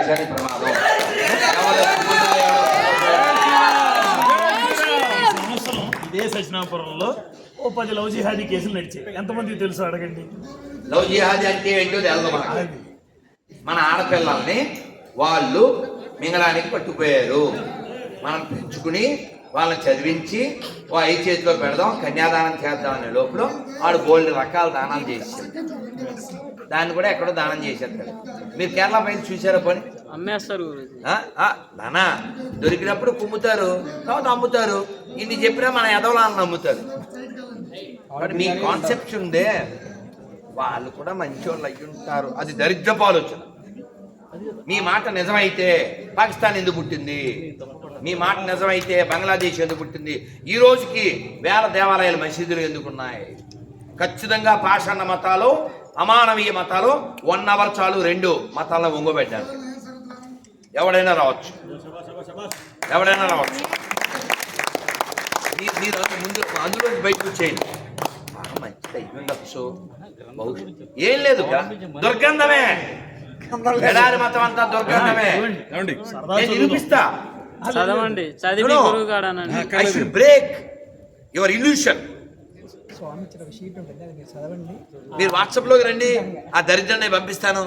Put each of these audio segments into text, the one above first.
దేశానికి ప్రమాదం. ఇదే సచినాపురంలో ఓ పది లవ్ జిహాదీ కేసులు నడిచాయి. ఎంతమందికి తెలుసు అడగండి? లవ్ జిహాదీ అంటే ఏంటో తెలదు మన ఆడపిల్లల్ని వాళ్ళు మింగడానికి పట్టుకుపోయారు. మనం పెంచుకుని వాళ్ళని చదివించి ఐదు చేతిలో పెడదాం కన్యాదానం చేద్దాం అనే లోపల వాడు బోల్డ్ రకాల దానాలు చేసాడు దాన్ని కూడా ఎక్కడో దానం చేసేస్తాడు మీరు కేరళ పైన చూసారా పని? అమ్మేస్తారు నానా దొరికినప్పుడు కుమ్ముతారు తర్వాత అమ్ముతారు. ఇన్ని చెప్పినా మన ఎదవలాన్ని నమ్ముతారు. మరి మీ కాన్సెప్ట్ ఉందే వాళ్ళు కూడా మంచోళ్ళు అయి ఉంటారు. అది దరిద్రపు ఆలోచన. మీ మాట నిజమైతే పాకిస్తాన్ ఎందుకు పుట్టింది? మీ మాట నిజమైతే బంగ్లాదేశ్ ఎందుకు పుట్టింది? ఈ రోజుకి వేల దేవాలయాలు మసీదులు ఎందుకున్నాయి ఖచ్చితంగా పాషాణ మతాలు అమానవీయ మతాలు వన్ అవర్ చాలు రెండు మతాలను ఒంగోబెట్టారు ఎవడైనా రావచ్చు. ఎవడైనా రావచ్చు. మీరు ముందు అందులో బయటకు వచ్చేయండి. ఉండొచ్చు. ఏం లేదు దుర్గంధమే. ఎడారి మతం అంతా దుర్గంధమే. నేను నిరూపిస్తా. చదవండి. చదివి బ్రేక్ యువర్ ఇల్యూషన్ స్వామి ఇచ్చిన ఒక షీట్ ఉంటుంది అది మీరు చదవండి. మీరు వాట్సాప్లోకి రండి. ఆ దరిద్రాన్ని పంపిస్తాను.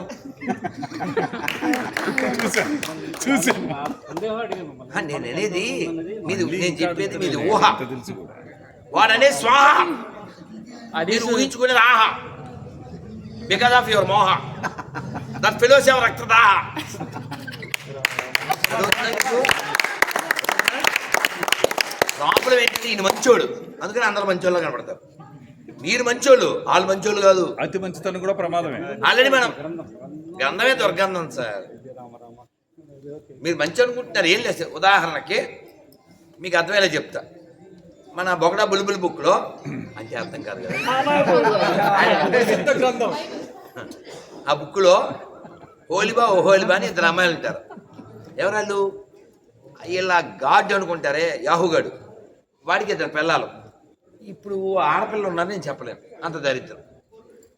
నేను అనేది మీది నేను చెప్పేది మీది ఊహ. వాడనే స్వాహ. అది మీరు ఊహించుకునేది ఆహా. బికాస్ ఆఫ్ యువర్ మోహ. దట్ ఫిలోస్ ఎవర్ రక్తదాహ? ప్రాబ్లం ఏంటంటే ఈయన మంచోడు. అందుకని అందరు మంచోళ్ళ కనపడతారు. మీరు మంచోళ్ళు వాళ్ళు మంచోళ్ళు కాదు. అతి మంచితనం కూడా ప్రమాదమే. ఆల్రెడీ మనం గంధమే దుర్గంధం సార్. మీరు మంచి అనుకుంటున్నారు ఏం లేదు సార్. ఉదాహరణకి మీకు అర్థమయ్యేలా చెప్తా. మన బొగడా బుల్బుల్ బుక్లో అంటే అర్థం కాదు కదా. ఆ బుక్లో హోలిబా ఓ హోలిబా అని ఇద్దరు అమ్మాయిలు ఉంటారు. ఎవరాళ్ళు? ఇలా గాడ్ అనుకుంటారే యాహుగాడు. వాడికి ఇద్దరు పిల్లలు. ఇప్పుడు ఆడపిల్లలు ఉన్నారు నేను చెప్పలేను. అంత దరిద్రం.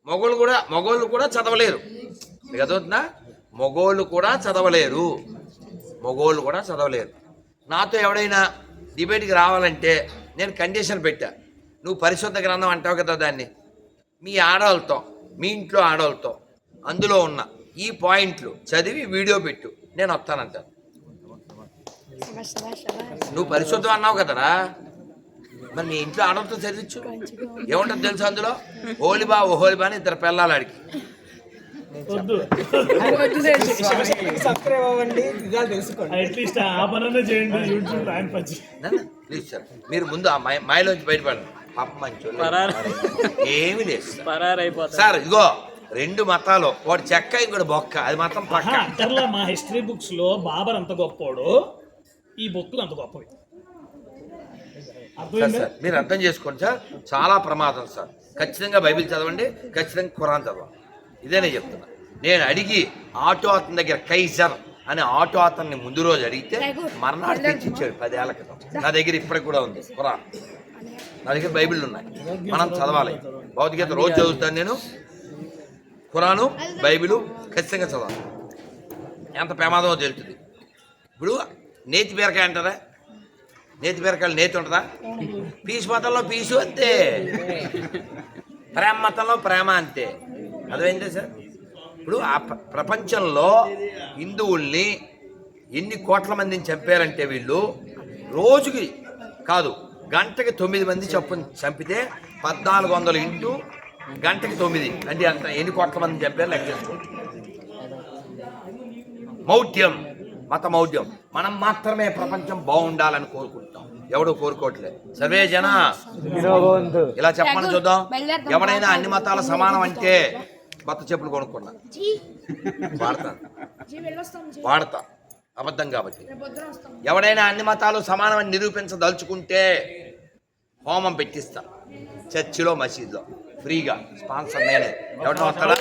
మగోళ్ళు కూడా మగోళ్ళు కూడా చదవలేరు. అర్థమవుతుందా? మగోళ్ళు కూడా చదవలేరు. మగోళ్ళు కూడా చదవలేరు. నాతో ఎవడైనా డిబేట్కి రావాలంటే నేను కండిషన్ పెట్టా. నువ్వు పరిశుద్ధ గ్రంథం అంటావు కదా దాన్ని. మీ ఆడవాళ్ళతో మీ ఇంట్లో ఆడవాళ్ళతో అందులో ఉన్న ఈ పాయింట్లు చదివి వీడియో పెట్టు. నేను వస్తానంటాను. నువ్వు పరిశుద్ధం అన్నావు కదరా? మరి మీ ఇంట్లో ఆడవాళ్ళతో చదివించు. ఏముంటుంది తెలుసు అందులో? హోలిబా ఓ హోలిబా అని ఇద్దరు పిల్లలు అడిగి ప్లీజ్ సార్ మీరు ముందు ఆ మాయ మాయలోంచి బయటపడండి. పాప పరారు. ఏమీ లేదు సార్. పరారైపోతారు సార్ ఇదిగో రెండు మతాలు ఒకటి చెక్క ఇంకోటి బొక్క అది మాత్రం పక్క. మా హిస్టరీ బుక్స్లో బాబర్ అంత గొప్పోడు ఈ బుక్లు అంత గొప్పవి. సార్ సార్ మీరు అర్థం చేసుకోండి సార్. చాలా ప్రమాదం సార్. ఖచ్చితంగా బైబిల్ చదవండి ఖచ్చితంగా ఖురాన్ చదవండి. ఇదే నేను చెప్తున్నా. నేను అడిగి ఆటో అతని దగ్గర కైజర్ అనే ఆటో అతన్ని ముందు రోజు అడిగితే మర్నాడు తెచ్చి ఇచ్చాడు పదేళ్ళ క్రితం. నా దగ్గర ఇప్పటికి కూడా ఉంది ఖురాన్. నా దగ్గర బైబిల్ ఉన్నాయి. మనం చదవాలి. భౌతికత రోజు చదువుతాను నేను. ఖురాను బైబిలు ఖచ్చితంగా చదవాలి. ఎంత ప్రమాదమో తెలుస్తుంది. ఇప్పుడు నేతి బీరకాయ అంటారా? నేతి బీరకాయలు నేతి ఉంటుందా? పీసు మతంలో పీసు అంతే. ప్రేమ మతంలో ప్రేమ అంతే. అదేంటే సార్? ఇప్పుడు ఆ ప్రపంచంలో హిందువుల్ని ఎన్ని కోట్ల మందిని చంపారంటే వీళ్ళు రోజుకి కాదు గంటకి తొమ్మిది మంది చెప్పు చంపితే పద్నాలుగు వందలు ఇంటూ గంటకి తొమ్మిది. అంటే అంత ఎన్ని కోట్ల మందిని చంపారు లెక్క చేసుకోండి. మౌఢ్యం. మత మౌఢ్యం మనం మాత్రమే ప్రపంచం బాగుండాలని కోరుకుంటాం. ఎవడు కోరుకోవట్లేదు సర్వే జన. ఇలా చెప్పమని చూద్దాం. ఎవడైనా అన్ని మతాల సమానం అంటే కొత్త చెప్పులు కొనుక్కున్నా. వాడతాను వాడతా. అబద్ధం కాబట్టి. ఎవడైనా అన్ని మతాలు సమానమని నిరూపించదలుచుకుంటే హోమం పెట్టిస్తా. చర్చిలో మసీదులో. ఫ్రీగా. స్పాన్సర్ నేనే. ఎవడో వస్తాడా?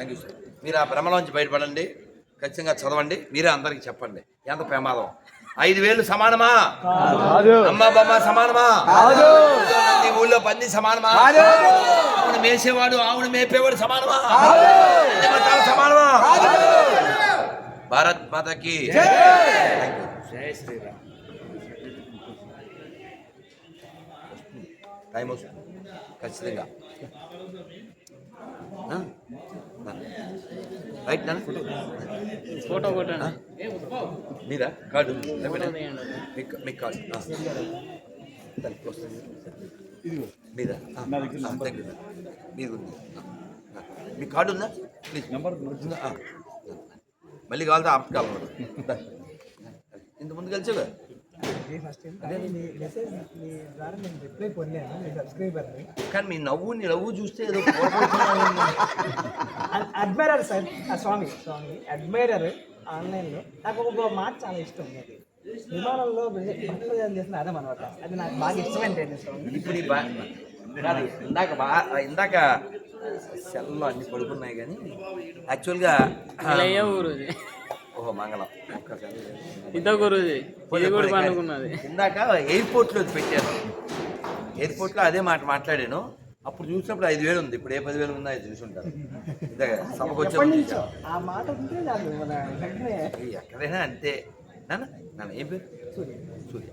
థ్యాంక్ యూ సార్ మీరు ఆ భ్రమలోంచి బయటపడండి. ఖచ్చితంగా చదవండి. మీరే అందరికీ చెప్పండి. ఎంత ప్రమాదం? ఐదు వేలు సమానమా? అమ్మ బొమ్మ సమానమా? నీ ఊళ్ళో పంది సమానమా? ఆవును మేసేవాడు ఆవును మేపేవాడు సమానమా? సమానమా? భారత్ మాతకి జై. శ్రీరామ్. టైం వస్తుంది ఖచ్చితంగా. రైట్ నాన్న ఫోటో కొట్టండి. మీరా కార్డు ఫోటో తీయండి మీకు మీకు కార్డు ఆ. సరే, వస్తుంది. మీరా. మీది? ఉంది. మీ కార్డు ఉందా? ప్లీజ్ నెంబర్ ఉందా. ఆ. మళ్ళీ కావాలంటే ఆప్ట్ కావాలి ఇంత ముందు కలిసేవా? ఫస్ట్ అదే మీ మెసేజ్ మీ ద్వారా నేను రిప్లై పొందాను మీ సబ్స్క్రైబర్ని కానీ మీ నవ్వు నీ నవ్వు చూస్తే ఏదో అడ్మైరర్ సార్ ఆ స్వామి స్వామి. అడ్మైరర్ ఆన్లైన్లో నాకు ఒక మాట చాలా ఇష్టం అది విమానంలో భక్తజనం చేసిన అదే అనమాట. అది నాకు బాగా ఇష్టమైంది స్వామి. ఇప్పుడు కాదు, ఇందాక బా ఇందాక సెల్లో అన్ని పడుకున్నాయి కానీ యాక్చువల్గా గురుజీ ఓహో మంగళం. ఇద్ద గురుజీ ఇది కూడా పండుకున్నది. ఇందాక ఎయిర్పోర్ట్లో పెట్టాను ఎయిర్పోర్ట్లో అదే మాట మాట్లాడాను. అప్పుడు చూసినప్పుడు ఐదు వేలు ఉంది. ఇప్పుడు ఏ పదివేలు ఉందో అది చూసి ఉంటారు. సభకు వచ్చే ఎక్కడైనా అంతే. నాన్న నాన్న ఏం పేరు? సూర్య. సూర్య.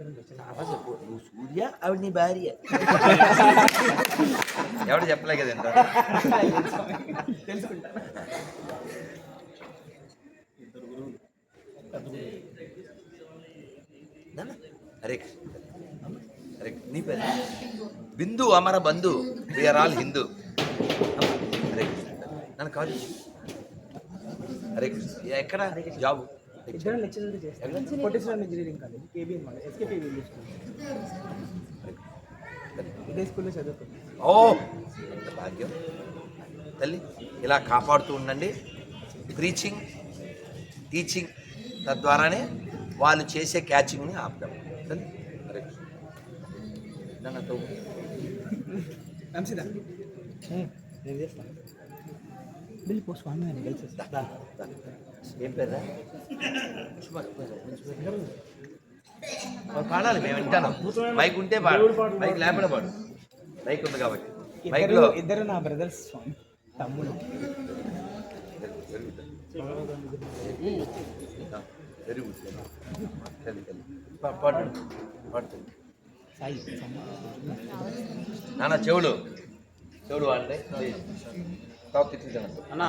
చెప్పు నువ్వు సూర్య ఆవిడ నీ భార్య ఎవడు చెప్పలే కదండి తెలుసుకుంటా నాన్న హరే హరే నీ పేరు? బిందు అమర బంధు. వీఆర్ ఆల్ హిందూ అమ్మ, హరే కృష్ణ. నన్ను కాల్ చేసి హరే కృష్ణ. ఎక్కడ? జాబ్. ఇద్దరం లెక్చరర్ చేస్తాను పొటిషనల్ engineering college KBN college SKP school ఇదే స్కూల్లో చదువుకుంటాను ఓ! భాగ్యం. తల్లి ఇలా కాపాడుతూ ఉండండి. ప్రీచింగ్ టీచింగ్ తద్వారానే వాళ్ళు చేసే క్యాచింగ్ని ఆపుదాం తల్లి హరే కృష్ణ నన్ను తో అంశిదా నేను చేస్తాను బిల్ పో స్వామి అని కలిసి. ఏం పేరు పాడాలి మేము వింటాను. మైక్ ఉంటే పాడు. మైక్ లేకుండా పాడు. మైక్ ఉంది కాబట్టి. మైక్ ఇద్దరు లో ఇద్దరు నా బ్రదర్స్ తమ్ముడు. వెరీ గుడ్ పాడు పాడు సాయి నాన్న చెవులు. చెవులు వాడితే టాప్ తిట్టించాను అన్నా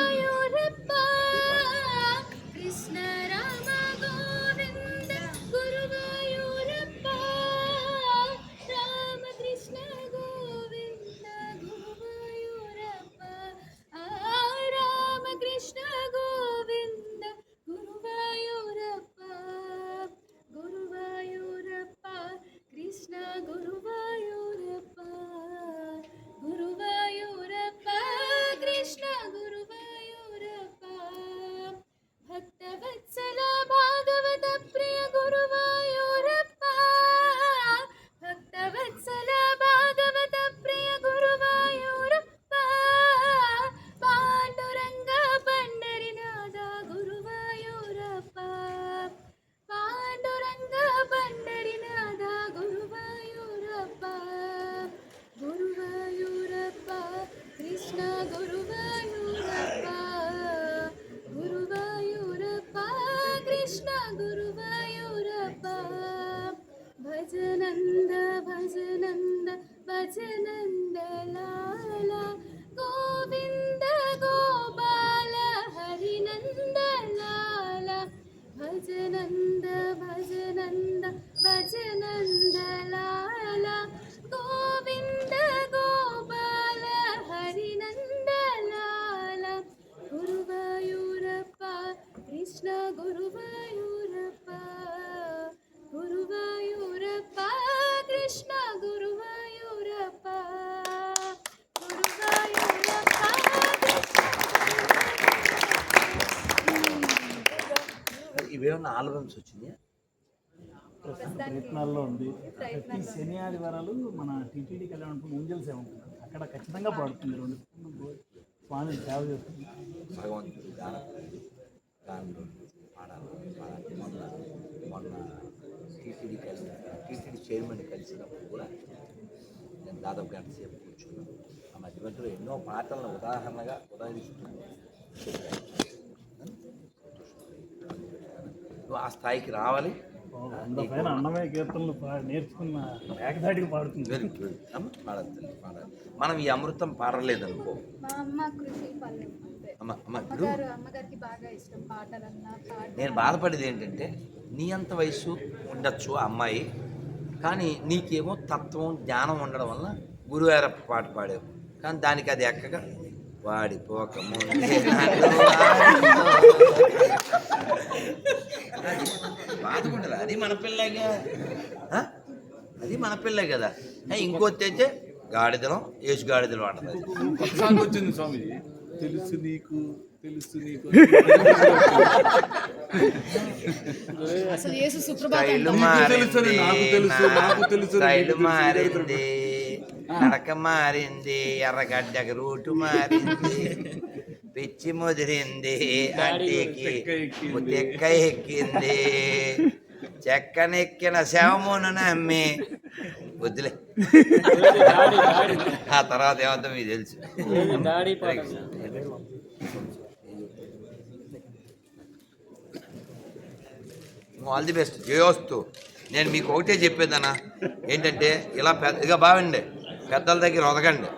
ఆల్బమ్స్ వచ్చినాయా ప్రయత్నాల్లో ఉంది ప్రతి శని ఆదివారాలు మన టీటీడీ కళ్యాణం ముంజల్ సేవ ఉంటుంది అక్కడ ఖచ్చితంగా పాడుతుంది రెండు స్వామి సేవ చేస్తుంది భగవంతుడు గానంలో పాడాలి పాడాలి మొన్న మొన్న టీటీడీ కలిసి టీటీడీ చైర్మన్ కలిసినప్పుడు కూడా నేను దాదాపు గంట సేపు కూర్చున్నాను ఆ మధ్య మధ్యలో ఎన్నో పాటలను ఉదాహరణగా ఉదాహరిస్తూ చెప్పాను. నువ్వు ఆ స్థాయికి రావాలి. అన్నమయ్య కీర్తనలు నేర్చుకున్న ఏకదాటికి పాడుతుంది. Very good. అమ్మ పాడాలి తల్లి, పాడాలి మనం ఈ అమృతం పాడలేదు అనుకో ఇప్పుడు? నేను బాధపడేది ఏంటంటే నీ అంత వయసు ఉండొచ్చు ఆ అమ్మాయి కానీ నీకేమో తత్వం జ్ఞానం ఉండడం వల్ల గురువారప్ప పాట పాడావు. కానీ దానికి అది ఎక్కగా వాడిపోక ముందే. నన్ను అది మన పిల్లగా. ఆ? అది మన పిల్లే కదా. ఇంకోటి అయితే గాడిదలం ఏసు గాడిదలు సాంగ్ వచ్చింది స్వామి. తెలుసు నీకు తెలుసు నీకు. అసలు యేసు సుప్రభాతం. నీకు తెలుసు, నాకు స్టైలు నీకు తెలుసు. మారింది. నడక మారింది ఎర్రగడ్డకి రూటు మారింది పిచ్చి ముదిరింది అంటికి తెక్క ఎక్కింది. చెక్కనెక్కిన శవమును నమ్మి వద్దులే. ఆ తర్వాత ఏమంతా మీకు తెలుసు. All the best. జయోస్తు నేను మీకు ఒకటే చెప్పేదన్నా. ఏంటంటే ఇలా పెద్ద ఇక బాగండి పెద్దల దగ్గర ఒదగండి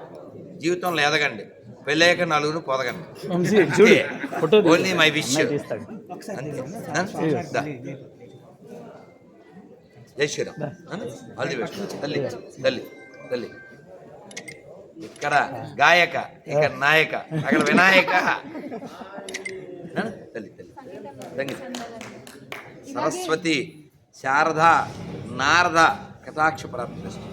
జీవితంలో ఎదగండి. పెళ్ళయ్యాక నలుగురు పొదగండి ఓన్లీ మై విష్. జై శ్రీరామ్. All the best. తల్లి తల్లి తల్లి. ఇక్కడ గాయక ఇక్కడ నాయక అక్కడ వినాయక? తల్లి తల్లి. సరస్వతి శారద నారద కటాక్ష ప్రాప్తిస్తు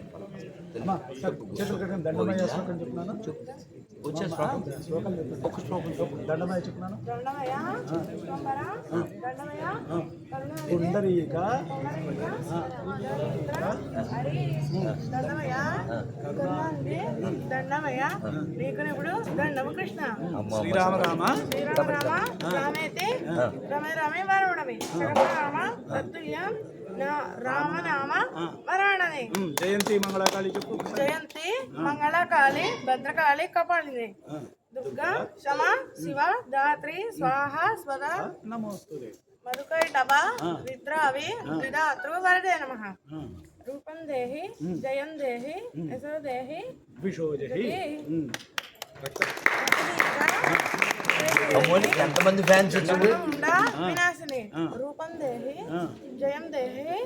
వచ్చే శ్లోకం. ఒక శ్లోకం చెప్తున్నాను. దండమయ కరుణ పుండరీక దండమయ నీకునిప్పుడు దండము కృష్ణ శ్రీరామ రామ శ్రీరామ రామ రామేతే రమే రమే వరుణమే. రామ తత్తుల్యం రామనామ వరాణనే జయంతి మంగళకాళి చెప్పు. జయంతి మంగళకాళి భద్రకాళి కపాలిని దుర్గా శమ శివ ధాత్రి స్వాహ స్వద. నమోస్తుదే మధుకై డబా విద్రావి విధాతృ వరదే నమ. రూపం దేహి జయం దేహి యశో దేహి. విషోజహి అమ్మోని ఎంతమంది ఫ్యాన్స్ వచ్చారు ఉండా వినాశిని రూపం దేహి జయం దేహి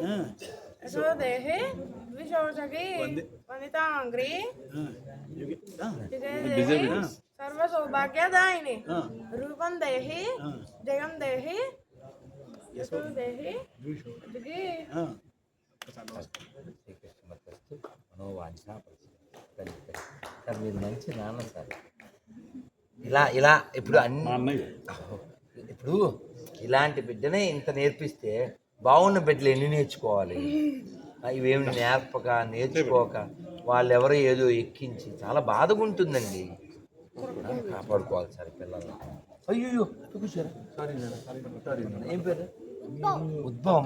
యశో దేహి విశోచకి వనితాంగ్రి విజయ దేహి సర్వ సౌభాగ్యదాయిని రూపం దేహి జయం దేహి యశో దేహి జగి సార్ మీరు మంచి నాన్న సార్ ఇలా ఇలా ఇప్పుడు అన్ని ఇప్పుడు ఇలాంటి బిడ్డనే ఇంత నేర్పిస్తే బాగున్న బిడ్డలు ఎన్ని నేర్చుకోవాలి? ఇవేమి నేర్పక నేర్చుకోక వాళ్ళెవరో ఏదో ఎక్కించి చాలా బాధగా ఉంటుందండి. కాపాడుకోవాలి సార్ పిల్లల్ని. అయ్యో సారీ ఏం పేరు? ఉద్భవం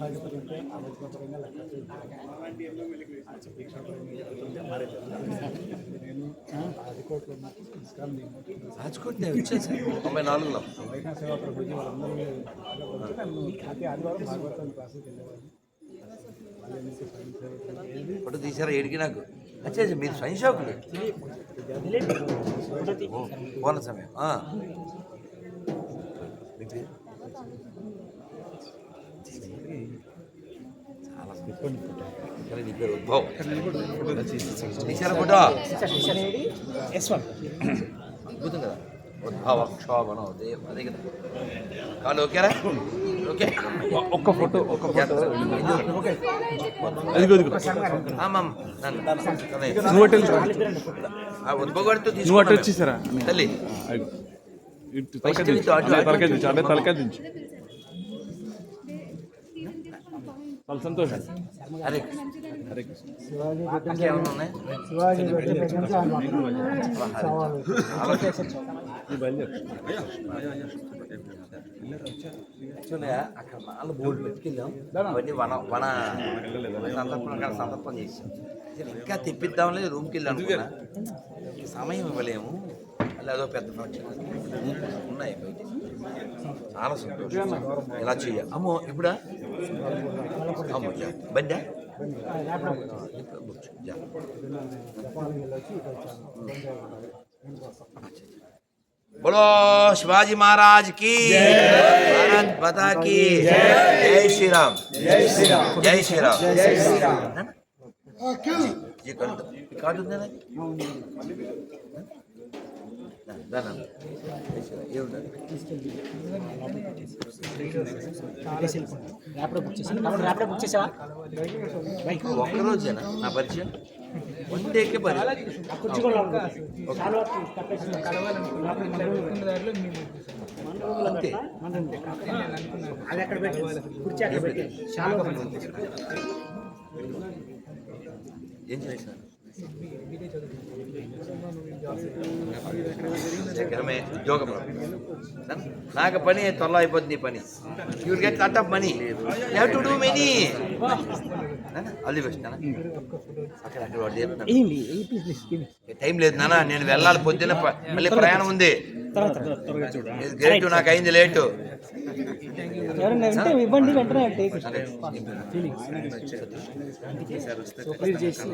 మంచి పిల్ల, తొంభై నాలుగులో. ఫోటో తీసారా ఏడికి నాకు? అచ్చా మీరు స్వయం సేవకులు పోన సమయం. మీ పేరు? చాలా అద్భుతం కదా ఉద్భవ క్షోభనం అదే అదే కదా కాదు ఓకేరా ఓకే ఒక్క ఫోటో ఒక్క ఫోటో అదిగో అదిగో ఆమాం నన్ను నువ్వు అటు వెళ్ళు. ఆ ఉద్భవడితో నువ్వు అటు వచ్చేసారా తల్లి తలకాయ దించు. అటు- తలకాయ దించు. చాలా సంతోషం. అరే హరే బయలుదేరు. యాక్చువల్గా అక్కడ నాలుగు బోర్డు పెట్టుకెళ్ళాం అవన్నీ వన వన సందర్భం అక్కడ సందర్భం చేసాం ఇంకా తెప్పిద్దాంలే రూమ్కి వెళ్ళి అనుకున్నా. సమయం ఇవ్వలేము. అదో పెద్ద ఉన్నాయి బయట చాలా సంతోషం. ఇలా చెయ్యాలి అమ్మో ఇప్పుడా? बोलो शिवाजी महाराज की भारत पता की जय श्री राम जय श्री राम जय श्री राम है ना ये कर दो ఒక్కరోజేనా నా పరిచయం వన్ డేకే పని అంతే అది అక్కడ కుర్చీ అక్కడ పెట్టి ఏం చేశాను శీఘ్రమే ఉద్యోగం నాకు పని త్వరలో అయిపోతుంది పని. You get lot of money you to do many time లేదు నాన్న నేను వెళ్ళాలి పొద్దున్న ప- మళ్ళీ ప్రయాణం ఉంది. గేటు నాకు అయింది లేటు. ఇవ్వండి చేసి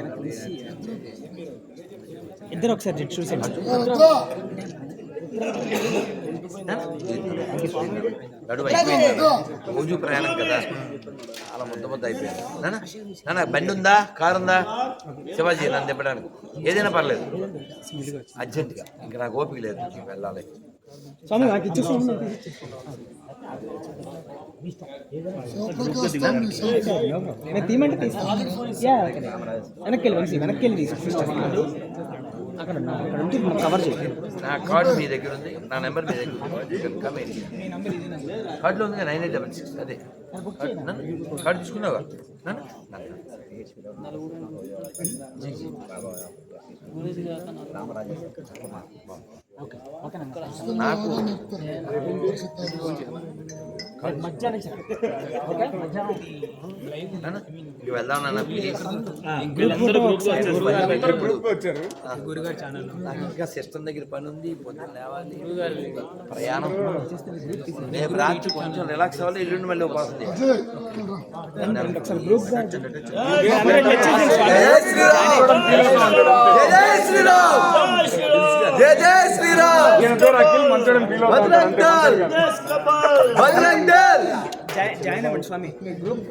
ఇద్దరు ఒకసారి చూసేయండి. గడువు అయిపోయింది. రోజు ప్రయాణం కదా. చాలా ముద్ద ముద్ద అయిపోయింది. నాన్న నాన్న బండి ఉందా? కారు ఉందా? శివాజీ నన్ను తిప్పడానికి. ఏదైనా పర్లేదు. అర్జెంటుగా. ఇంకా నాకు ఓపిక లేదు వెళ్ళాలి. తీయమంటే వెనక్కి వెళ్ళి వెనక్కి వెళ్ళి అక్కడ ఉంటే కవర్ నా కార్డు మీ దగ్గర ఉంది నా నెంబర్ మీ దగ్గర ఉంది. Come in. కార్డులో ఉంది నైన్ ఎయిట్ డబల్ సిక్స్ అదే. కార్డు తీసుకున్నావా? నాకు వెళ్దాం నాకు ఇంకా సిస్టమ్ దగ్గర పని ఉంది పొద్దున్న లేవాలి. ప్రయాణం. రేపు రాత్రి కొంచెం రిలాక్స్ అవ్వాలి ఎల్లుండి మళ్ళీ ఉపాసం చేయాలి ఒకసారి గ్రూప్గా జాయిన్ అవ్వండి స్వామి. గ్రూప్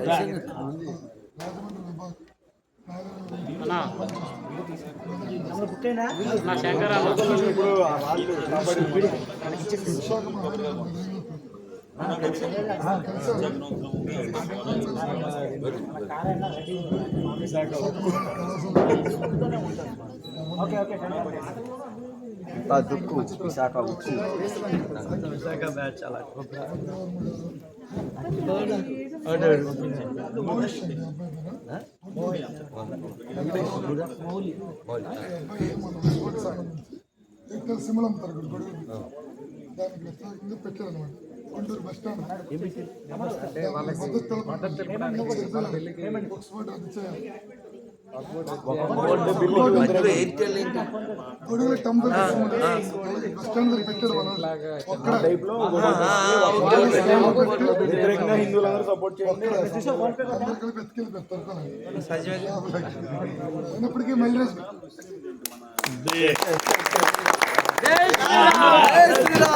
అన్నా అందులో పుట్టేనా నా శంకరాలు ఓకే ఓకే ఇక్కడ సిమలం తరగతి దానికి పెట్టారనమాట కొండూరు బస్ స్టాండ్. మద్దతు తెలపండి. బుక్స్ ఫోటో వ్యతిరేకంగా హిందువులందరూ సపోర్ట్ చేయండి. అయినప్పటికీ మళ్ళీ జై శ్రీరామ్.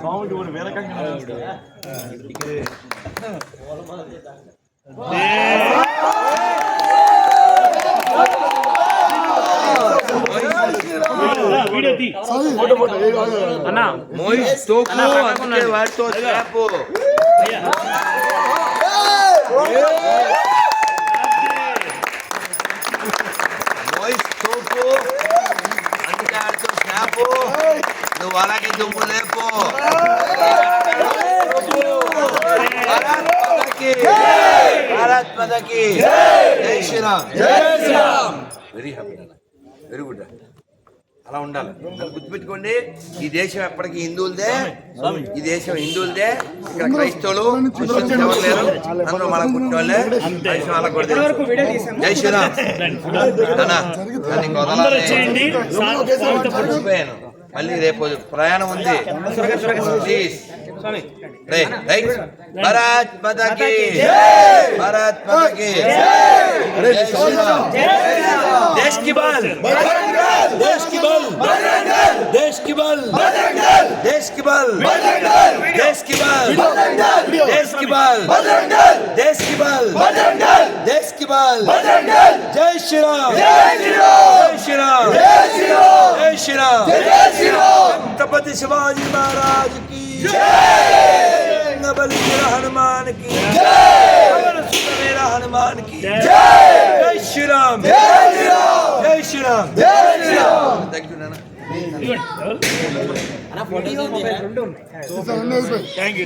சுவாமிக்கு ஒரு விளக்கம் అన్నా మోయిస్ తోకు అందుకే వాడితో చేపు మోయిస్ తోకు నువ్వు అలాగే దుమ్ము లేపు. భారత్ మాతాకి భారత్ మాతాకి. జై శ్రీరామ్. జై Sriram. Very happy very good అలా ఉండాలి. గుర్తుపెట్టుకోండి ఈ దేశం ఎప్పటికీ హిందువులదే ఈ దేశం హిందువులదే. ఇక్కడ క్రైస్తవులు ఎవరు లేరు అందరూ మన వాళ్ళే దేశం అలా కూడా. జై శ్రీరామ్. మళ్ళీ రేపు ప్రయాణం ఉంది. ప్లీజ్ भारत माता की भारत माता की देश की बल। देश की बल। देश की बल। देश की बल। देश की बल। देश की बल। देश की बल। देश की बल। जय श्री राम। जय श्री राम। जय श्री राम। जय श्री राम। छत्रपति शिवाजी महाराज की जय। बलि मेरा हनुमान की। जय। मेरा हनुमान की। जय। श्री राम जय श्री राम जय श्री राम जय श्री राम थैंक यू नाना థ్యాంక్ యూ